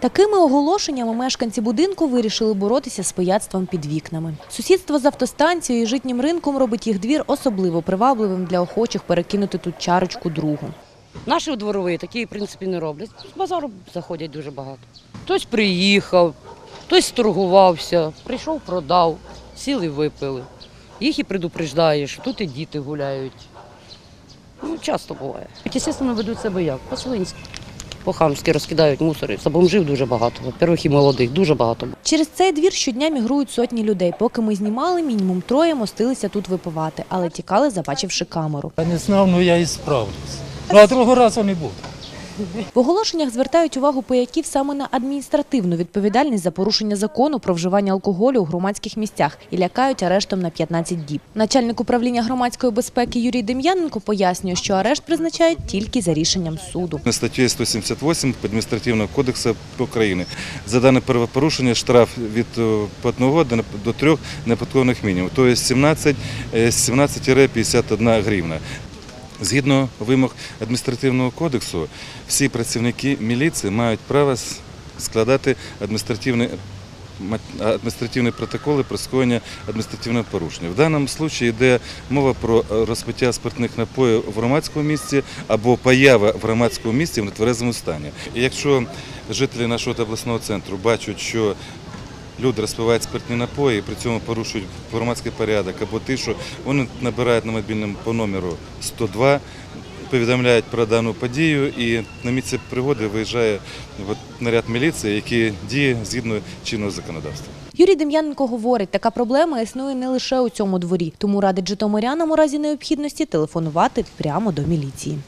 Такими оголошеннями мешканці будинку вирішили боротися з пияцтвом під вікнами. Сусідство з автостанцією і житнім ринком робить їх двір особливо привабливим для охочих перекинути тут чарочку другу. Наші дворові такі, в принципі, не роблять. З базару заходять дуже багато. Хтось приїхав, хтось торгувався, прийшов, продав, сіли, випили. Їх і предупреждаєш, тут і діти гуляють. Ну, часто буває. Звісно, ведуть себе як? По-свинськи. По-хамськи розкидають мусори. Бомжів дуже багато. Во-первых, і молодих, дуже багато. Через цей двір щодня мігрують сотні людей. Поки ми знімали, мінімум троє мостилися тут випивати, але тікали, забачивши камеру. Я не знав, ну я і справлюсь. Ну а другого разу не буду. В оголошеннях звертають увагу пияків саме на адміністративну відповідальність за порушення закону про вживання алкоголю у громадських місцях і лякають арештом на 15 діб. Начальник управління громадської безпеки Юрій Дем'яненко пояснює, що арешт призначають тільки за рішенням суду. Статтею 178 Адміністративного кодексу України. За дане правопорушення штраф від е, 1 до- до 3 неподаткових мінімумів, тобто 17, е, 17-51 гривна. Згідно вимог адміністративного кодексу, всі працівники міліції мають право складати адміністративні адміністративні протоколи про скоєння адміністративного порушення. В даному випадку йде мова про е, розпиття спиртних напоїв в громадському місці або поява в громадському місці в нетверезому стані. І якщо жителі нашого обласного центру бачать, що люди розпивають спиртні напої при цьому порушують громадський порядок або тишу, вони набирають на мобільному по номеру 102, повідомляють про дану подію і на місце пригоди виїжджає наряд міліції, який діє згідно чинного законодавства. Юрій Дем'яненко говорить, така проблема існує не лише у цьому дворі, тому радить житомирянам у разі необхідності телефонувати прямо до міліції.